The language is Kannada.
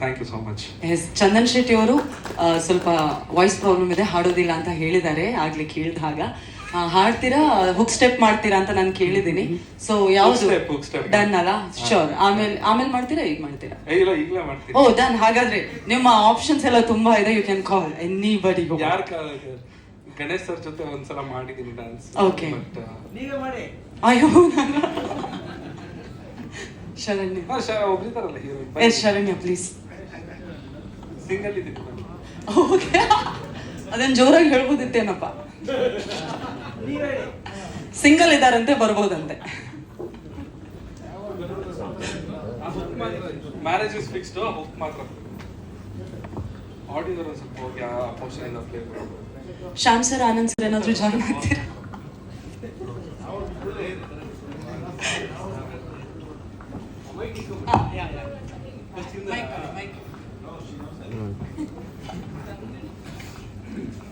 Thank you so much yes Chandan Shetty ಅವರು ಸ್ವಲ್ಪ ವಾಯ್ಸ್ ಪ್ರಾಬ್ಲಮ್ ಇದೆ ಹಾಡೋದಿಲ್ಲ ಅಂತ ಹೇಳಿದ್ದಾರೆ ಆಗ್ಲಿ ಕೇಳಿದ ಹಾಗ. ಹಾಡ್ತೀರಾ ಹುಕ್ ಸ್ಟೆಪ್ ಮಾಡ್ತೀರಾ ಅಂತ ನಾನು ಕೇಳಿದ್ದೀನಿ. ಸೊ ಯಾವ್ದು? Step, hook step. ಡನ್ ಅಲ್ಲ? ಶೋರ್ ಆಮೇಲೆ ಆಮೇಲೆ ಮಾಡ್ತೀರಾ ಈಗ ಮಾಡ್ತೀರಾ? ಏ, ಇಲ್ಲ ಈಗಲೇ ಮಾಡ್ತೀನಿ. ಓ ಡನ್ ಹಾಗಾದ್ರೆ ನಿಮ್ಮ ಆಪ್ಷನ್ಸ್ ಎಲ್ಲ ತುಂಬಾ ಇದೆ ಯು ಕ್ಯಾನ್ ಕಾಲ್ ಎನಿ ಬಡಿ ಯಾರ ಗಣೇಶ್ ಸರ್ ಜೊತೆ ಒಂದ್ಸಲ ಮಾಡಿದೀನಿ ಡ್ಯಾನ್ಸ್ Okay. ಬಟ್ ಅಯ್ಯೋ ನಾನು ಶರಣ್ಯ ಒಬ್ರಿದಾರಲ್ಲ ಎಸ್ ಶರಣ್ಯ ಪ್ಲೀಸ್ ಸಿಂಗಲ್ ನಾನು. ಓಕೆ. ಅದನ್ನ ಜೋರಾಗಿ ಹೇಳ್ಬೋದಿತ್ತೇನಪ್ಪ. ಸಿಂಗಲ್ ಇದಾರಂತೆ ಬರ್ಬೋದಂತೆ. ಮ್ಯಾರೇಜ್ ಇಸ್ ಫಿಕ್ಸ್ಡ್ ಬುಕ್ ಮಾತ್ರ. ಆಡಿಯೋದರ ಸ್ವಲ್ಪ ಹೋಗಿ ಆ ಪೋರ್ಷನ್ ಇಂದ play Shyam sir Anand sir ಏನಾದ್ರು ಜಾಯ್ನ್ ಆಗ್ತೀರಾ? Thank you.